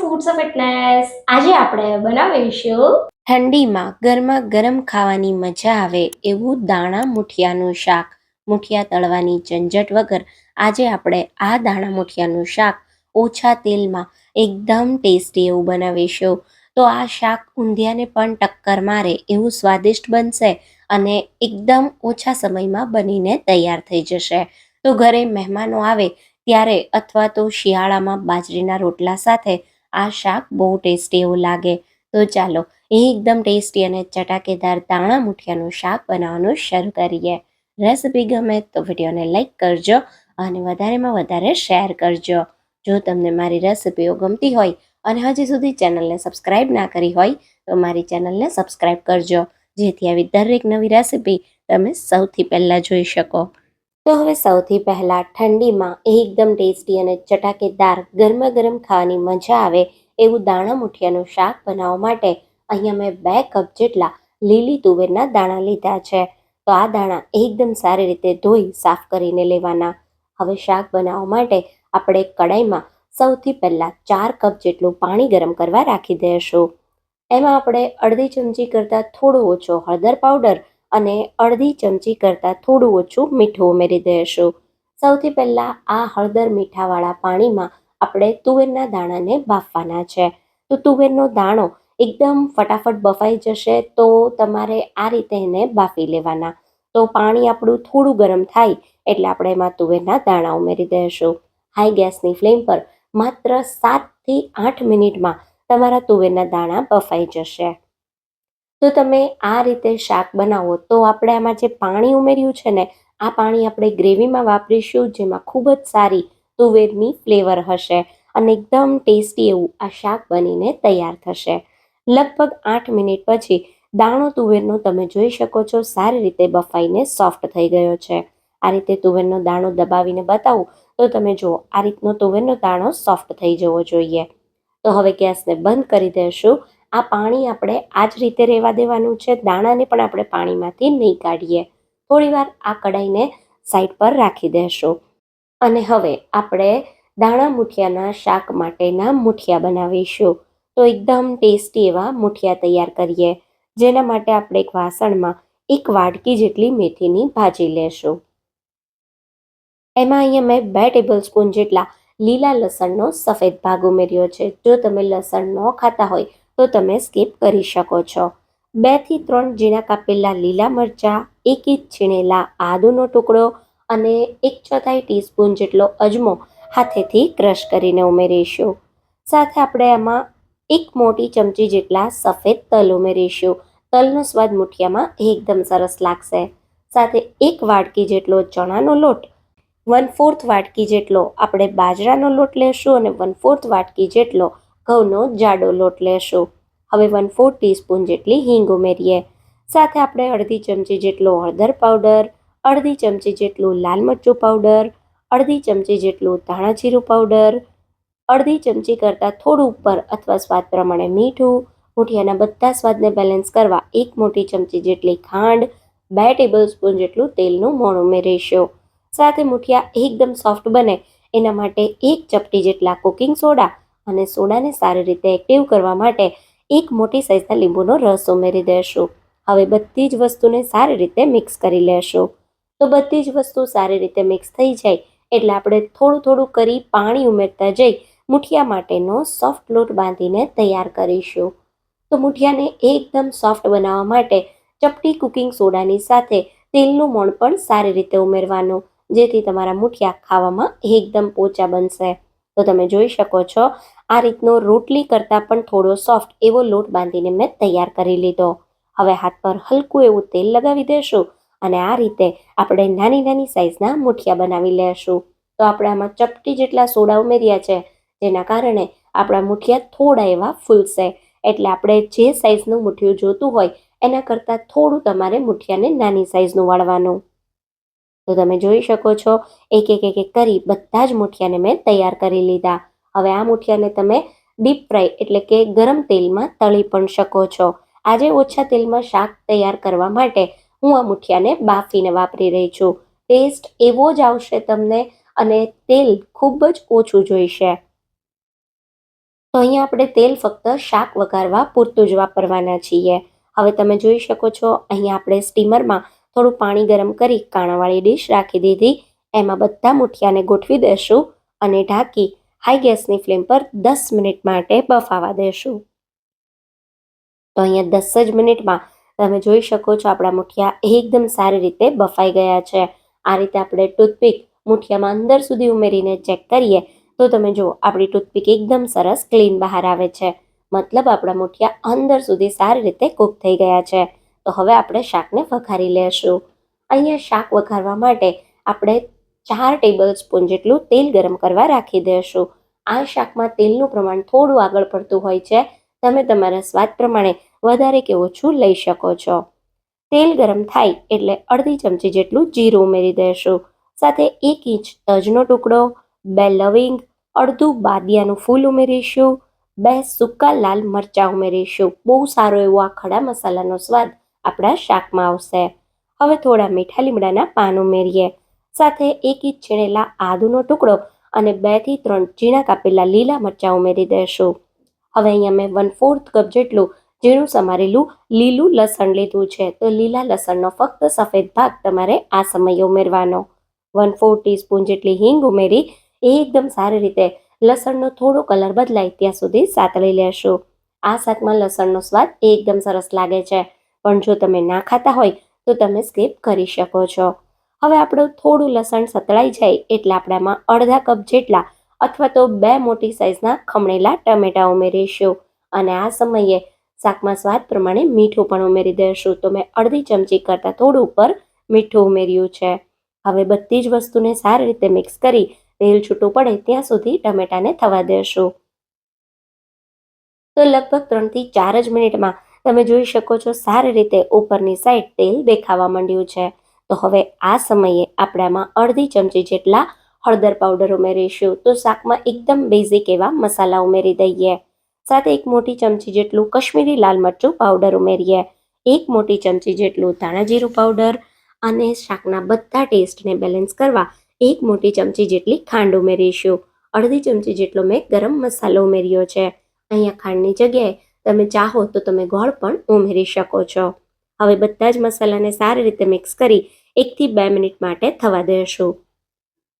Foods of fitness આજે આપણે બનાવીશું ઠંડીમાં ગરમા ગરમ ખાવાની મજા આવે એવું દાણા મુઠિયાનું શાક. મુઠિયા તળવાની ઝંઝટ વગર આજે આપણે આ દાણા મુઠિયાનું શાક ઓછા તેલમાં એકદમ ટેસ્ટી એવું બનાવીશું. તો આ શાક ઊંધિયાને પણ ટક્કર મારે એવું સ્વાદિષ્ટ બનશે અને એકદમ ઓછા સમયમાં બનીને તૈયાર થઈ જશે. તો ઘરે મહેમાનો આવે ત્યારે અથવા તો શિયાળામાં બાજરીના રોટલા સાથે આ શાક બહુ ટેસ્ટી એવું લાગે. તો ચાલો, એ એકદમ ટેસ્ટી અને ચટાકેદાર દાણા મુઠિયાનું શાક બનાવવાનું શરૂ કરીએ. રેસિપી ગમે તો વિડીયોને લાઈક કરજો અને વધારેમાં વધારે શેર કરજો. જો તમને મારી રેસિપીઓ ગમતી હોય અને હજી સુધી ચેનલને સબસ્ક્રાઇબ ના કરી હોય, તો મારી ચેનલને સબસ્ક્રાઇબ કરજો. જેથી આવી દરેક નવી રેસિપી તમે સૌથી પહેલાં જોઈ શકો. તો હવે સૌથી પહેલાં ઠંડીમાં એકદમ ટેસ્ટી અને ચટાકેદાર ગરમા ગરમ ખાવાની મજા આવે એવું દાણા મુઠિયાનું શાક બનાવવા માટે અહીંયા મેં બે કપ જેટલા લીલી તુવેરના દાણા લીધા છે. તો આ દાણા એકદમ સારી રીતે ધોઈ સાફ કરીને લેવાના. હવે શાક બનાવવા માટે આપણે કડાઈમાં સૌથી પહેલાં ચાર કપ જેટલું પાણી ગરમ કરવા રાખી દઈશું. એમાં આપણે અડધી ચમચી કરતાં થોડો ઓછો હળદર પાવડર અને અડધી ચમચી કરતાં થોડું ઓછું મીઠું ઉમેરી દઈશું. સૌથી પહેલાં આ હળદર મીઠાવાળા પાણીમાં આપણે તુવેરના દાણાને બાફવાના છે. તો તુવેરનો દાણો એકદમ ફટાફટ બફાઈ જશે તો તમારે આ રીતે એને બાફી લેવાના. તો પાણી આપણું થોડું ગરમ થાય એટલે આપણે એમાં તુવેરના દાણા ઉમેરી દઈશું. હાઈ ગેસની ફ્લેમ પર માત્ર સાતથી આઠ મિનિટમાં તમારા તુવેરના દાણા બફાઈ જશે. તો તમે આ રીતે શાક બનાવો, તો આપણે આમાં જે પાણી ઉમેર્યું છે ને, આ પાણી આપણે ગ્રેવીમાં વાપરીશું, જેમાં ખૂબ જ સારી તુવેરની ફ્લેવર હશે અને એકદમ ટેસ્ટી એવું આ શાક બનીને તૈયાર થશે. લગભગ આઠ મિનિટ પછી દાણો તુવેરનો તમે જોઈ શકો છો, સારી રીતે બફાઈને સોફ્ટ થઈ ગયો છે. આ રીતે તુવેરનો દાણો દબાવીને બતાવું, તો તમે જુઓ, આ રીતનો તુવેરનો દાણો સોફ્ટ થઈ જવો જોઈએ. તો હવે ગેસને બંધ કરી દઈશું આ પાણી આપણે આ જ રીતે રહેવા દેવાનું છે. દાણાને પણ આપણે પાણીમાંથી નહીં કાઢીએ. થોડીવાર આ કડાઈને સાઈડ પર રાખી દેશું. અને હવે આપણે દાણા મુઠિયાના શાક માટેના મુઠિયા બનાવીશું. તો એકદમ ટેસ્ટી એવા મુઠિયા તૈયાર કરીએ. જેના માટે આપણે એક વાસણમાં એક વાટકી જેટલી મેથીની ભાજી લેશું. એમાં અહીંયા મેં બે ટેબલ સ્પૂન જેટલા લીલા લસણનો સફેદ ભાગ ઉમેર્યો છે. જો તમે લસણ ન ખાતા હોય તો તમે સ્કીપ કરી શકો છો. બેથી ત્રણ ઝીણા કાપેલા લીલા મરચાં, એક ઇંચ છીણેલા આદુનો ટુકડો અને એક ચોથાઈ ટીસ્પૂન જેટલો અજમો હાથેથી ક્રશ કરીને ઉમેરીશું. સાથે આપણે આમાં એક મોટી ચમચી જેટલા સફેદ તલ ઉમેરીશું. તલનો સ્વાદ મુઠિયામાં એકદમ સરસ લાગશે. સાથે એક વાટકી જેટલો ચણાનો લોટ વન ફોર્થ વાટકી જેટલો આપણે બાજરાનો લોટ લેશું અને વન ફોર્થ વાટકી જેટલો ઘઉંનો જાડો લોટ લેશું. હવે વન ફોર ટીસ્પૂન જેટલી હિંગ ઉમેરીએ. સાથે આપણે અડધી ચમચી જેટલો હળદર પાવડર, અડધી ચમચી જેટલું લાલ મરચું પાવડર, અડધી ચમચી જેટલું ધાણા જીરું પાવડર, અડધી ચમચી કરતાં થોડું ઉપર અથવા સ્વાદ પ્રમાણે મીઠું, મુઠિયાના બધા સ્વાદને બેલેન્સ કરવા એક મોટી ચમચી જેટલી ખાંડ, બે ટેબલ સ્પૂન જેટલું તેલનું મોણ ઉમેરીશું. સાથે મુઠિયા એકદમ સોફ્ટ બને, એના માટે એક ચપટી જેટલા કુકિંગ સોડા અને સોડાને સારી રીતે એક્ટિવ કરવા માટે એક મોટી સાઇઝના લીંબુનો રસ ઉમેરી દઈશું હવે બધી જ વસ્તુને સારી રીતે મિક્સ કરી લેશું. તો બધી જ વસ્તુ સારી રીતે મિક્સ થઈ જાય એટલે આપણે થોડું થોડું કરી પાણી ઉમેરતા જઈ મુઠિયા માટેનો સોફ્ટ લોટ બાંધીને તૈયાર કરીશું. તો મુઠિયાને એકદમ સોફ્ટ બનાવવા માટે ચપટી કુકિંગ સોડાની સાથે તેલનું મોણ પણ સારી રીતે ઉમેરવાનું, જેથી તમારા મુઠિયા ખાવામાં એકદમ પોચા બનશે. તો તમે જોઈ શકો છો આ રીતનો રોટલી કરતાં પણ થોડો સોફ્ટ એવો લોટ બાંધીને મેં તૈયાર કરી લીધો. હવે હાથ પર હલકું એવું તેલ લગાવી દેશું અને આ રીતે આપણે નાની નાની સાઇઝના મુઠિયા બનાવી લેશું. તો આપણે આમાં ચપટી જેટલા સોડા ઉમેર્યા છે, જેના કારણે આપણા મુઠિયા થોડા એવા ફૂલશે. એટલે આપણે જે સાઇઝનું મુઠિયું જોતું હોય, એના કરતાં થોડું તમારે મુઠિયાને નાની સાઇઝનું વાળવાનું. તો તમે જોઈ શકો છો એક એક એક કરી બધા જ મુઠિયાને મેં તૈયાર કરી લીધા. હવે આ મુઠિયાને તમે ડીપ ફ્રાય એટલે કે ગરમ તેલમાં તળી પણ શકો છો. આજે ઓછા તેલમાં શાક તૈયાર કરવા માટે હું આ મુઠિયાને બાફીને વાપરી રહી છું. ટેસ્ટ એવો જ આવશે તમને અને તેલ ખૂબ જ ઓછું જોઈશે. તો અહીંયા આપણે તેલ ફક્ત શાક વઘારવા પૂરતું જ વાપરવાના છીએ. હવે તમે જોઈ શકો છો, અહીંયા આપણે સ્ટીમરમાં થોડું પાણી ગરમ કરી કાણાવાળી ડીશ રાખી દીધી. એમાં બધા મુઠિયાને ગોઠવી દેશું અને ઢાંકી હાઈ ગેસની ફ્લેમ પર દસ મિનિટ માટે બફાવા દેશું. તો અહીંયા દસ જ મિનિટમાં તમે જોઈ શકો છો આપણા મુઠિયા એકદમ સારી રીતે બફાઈ ગયા છે. આ રીતે આપણે ટૂથપીક મુઠિયામાં અંદર સુધી ઉમેરીને ચેક કરીએ તો તમે જુઓ, આપણી ટૂથપીક એકદમ સરસ ક્લીન બહાર આવે છે. મતલબ આપણા મુઠિયા અંદર સુધી સારી રીતે કૂક થઈ ગયા છે. તો હવે આપણે શાકને વઘારી લેશું. અહીંયા શાક વઘારવા માટે આપણે ચાર ટેબલ સ્પૂન જેટલું તેલ ગરમ કરવા રાખી દેશું. આ શાકમાં તેલનું પ્રમાણ થોડું આગળ પડતું હોય છે. તમે તમારા સ્વાદ પ્રમાણે વધારે કે ઓછું લઈ શકો છો. તેલ ગરમ થાય એટલે અડધી ચમચી જેટલું જીરું ઉમેરી દેશું. સાથે એક ઇંચ તજનો ટુકડો, બે લવિંગ, અડધું બાદિયાનું ફૂલ ઉમેરીશું, બે સૂકા લાલ મરચાં ઉમેરીશું. બહુ સારો એવો આ ખડા મસાલાનો સ્વાદ આપણા શાકમાં આવશે. હવે થોડા મીઠા લીમડાના પાન ઉમેરીએ. સાથે એક ઇંચ છીણેલા આદુનો ટુકડો અને બેથી ત્રણ ઝીણા કાપેલા લીલા મરચાં ઉમેરી દેશું. હવે અહીંયા મેં વન ફોર્થ કપ જેટલું ઝીણું સમારેલું લીલું લસણ લીધું છે. તો લીલા લસણનો ફક્ત સફેદ ભાગ તમારે આ સમયે ઉમેરવાનો. વન ફોર ટીસ્પૂન જેટલી હિંગ ઉમેરી એ એકદમ સારી રીતે લસણનો થોડો કલર બદલાય ત્યાં સુધી સાતળી લેશું. આ શાકમાં લસણનો સ્વાદ એકદમ સરસ લાગે છે. પણ જો તમે ના ખાતા હોય તો તમે સ્કીપ કરી શકો છો. હવે આપણું થોડું લસણ સતળાઈ જાય એટલે આપણામાં અડધા કપ જેટલા અથવા તો બે મોટી સાઇઝના ખમણેલા ટમેટા ઉમેરીશું. અને આ સમયે શાકમાં સ્વાદ પ્રમાણે મીઠું પણ ઉમેરી દઈશું તો મેં અડધી ચમચી કરતાં થોડું ઉપર મીઠું ઉમેર્યું છે. હવે બધી જ વસ્તુને સારી રીતે મિક્સ કરી તેલ છૂટું પડે ત્યાં સુધી ટમેટાને થવા દેશું. તો લગભગ ત્રણથી ચાર જ મિનિટમાં તમે જોઈ શકો છો સારી રીતે ઉપરની સાઈડ તેલ દેખાવા માંડ્યું છે. તો હવે આ સમયે આપણામાં અડધી ચમચી જેટલા હળદર પાવડર ઉમેરીશું. તો શાકમાં એકદમ બેઝિક એવા મસાલા ઉમેરી દઈએ. સાથે એક મોટી ચમચી જેટલું કશ્મીરી લાલ મરચું પાવડર ઉમેરીએ. એક મોટી ચમચી જેટલું ધાણા જીરું પાવડર અને શાકના બધા ટેસ્ટને બેલેન્સ કરવા એક મોટી ચમચી જેટલી ખાંડ ઉમેરીશું. અડધી ચમચી જેટલો મેં ગરમ મસાલો ઉમેર્યો છે. અહીંયા ખાંડની જગ્યાએ તમે ચાહો તો તમે ગોળ પણ ઉમેરી શકો છો. હવે બધા જ મસાલાને સારી રીતે મિક્સ કરી એકથી બે મિનિટ માટે થવા દેશું.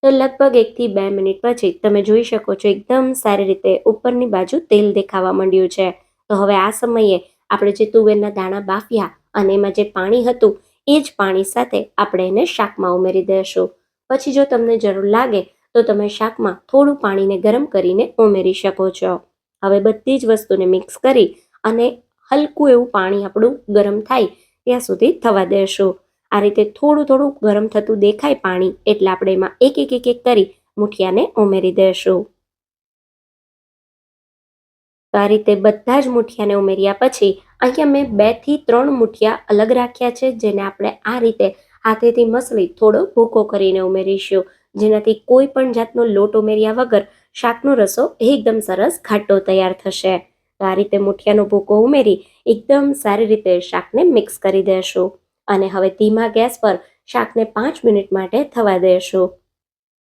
તો લગભગ એકથી બે મિનિટ પછી તમે જોઈ શકો છો એકદમ સારી રીતે ઉપરની બાજુ તેલ દેખાવા માંડ્યું છે. તો હવે આ સમયે આપણે જે તુવેરના દાણા બાફ્યા અને એમાં જે પાણી હતું એ જ પાણી સાથે આપણે એને શાકમાં ઉમેરી દેશું. પછી જો તમને જરૂર લાગે તો તમે શાકમાં થોડું પાણીને ગરમ કરીને ઉમેરી શકો છો. હવે બધી જ વસ્તુને મિક્સ કરી અને હલકું એવું પાણી આપણું ગરમ થાય ત્યાં સુધી થવા દેશું. આ રીતે થોડું થોડું ગરમ થતું દેખાય પાણી એટલે આપણે એમાં એક એક એક એક કરી મુઠિયાને ઉમેરી દઈશું તો આ રીતે બધા જ મુઠિયાને ઉમેર્યા પછી અહીંયા મેં બેથી ત્રણ મુઠિયા અલગ રાખ્યા છે, જેને આપણે આ રીતે હાથેથી મસળી થોડો ભૂકો કરીને ઉમેરીશું. જેનાથી કોઈ પણ જાતનો લોટ ઉમેર્યા વગર શાકનો રસો એકદમ સરસ ઘાટો તૈયાર થશે. તો આ રીતે મુઠિયાનો ભૂકો ઉમેરી એકદમ સારી રીતે શાકને મિક્સ કરી દેશું. અને હવે ધીમા ગેસ પર શાકને પાંચ મિનિટ માટે થવા દેશું.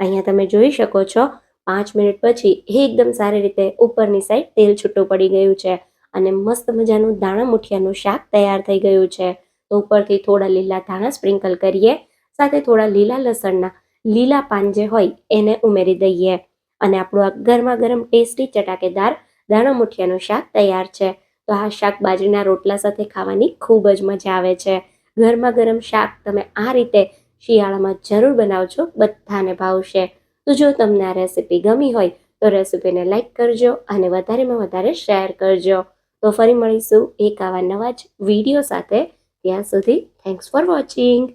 અહીંયા તમે જોઈ શકો છો, પાંચ મિનિટ પછી એકદમ સારી રીતે ઉપરની સાઈડ તેલ છૂટું પડી ગયું છે અને મસ્ત મજાનું દાણા મુઠિયાનું શાક તૈયાર થઈ ગયું છે. તો ઉપરથી થોડા લીલા ધાણા સ્પ્રિંકલ કરીએ, સાથે થોડા લીલા લસણના લીલા પાન જે હોય એને ઉમેરી દઈએ. અને આપણું આ ગરમા ગરમ ટેસ્ટી ચટાકેદાર દાણા મુઠિયાનું શાક તૈયાર છે. તો આ શાક બાજરીના રોટલા સાથે ખાવાની ખૂબ જ મજા આવે છે. ગરમા ગરમ શાક તમે આ રીતે શિયાળામાં જરૂર બનાવજો, બધાને ભાવશે. તો જો તમને આ રેસીપી ગમી હોય, તો રેસીપીને લાઈક કરજો અને વધારેમાં વધારે શેર કરજો. તો ફરી મળીશું એક આવા નવા જ વીડિયો સાથે. ત્યાં સુધી થેન્ક્સ ફોર વોચિંગ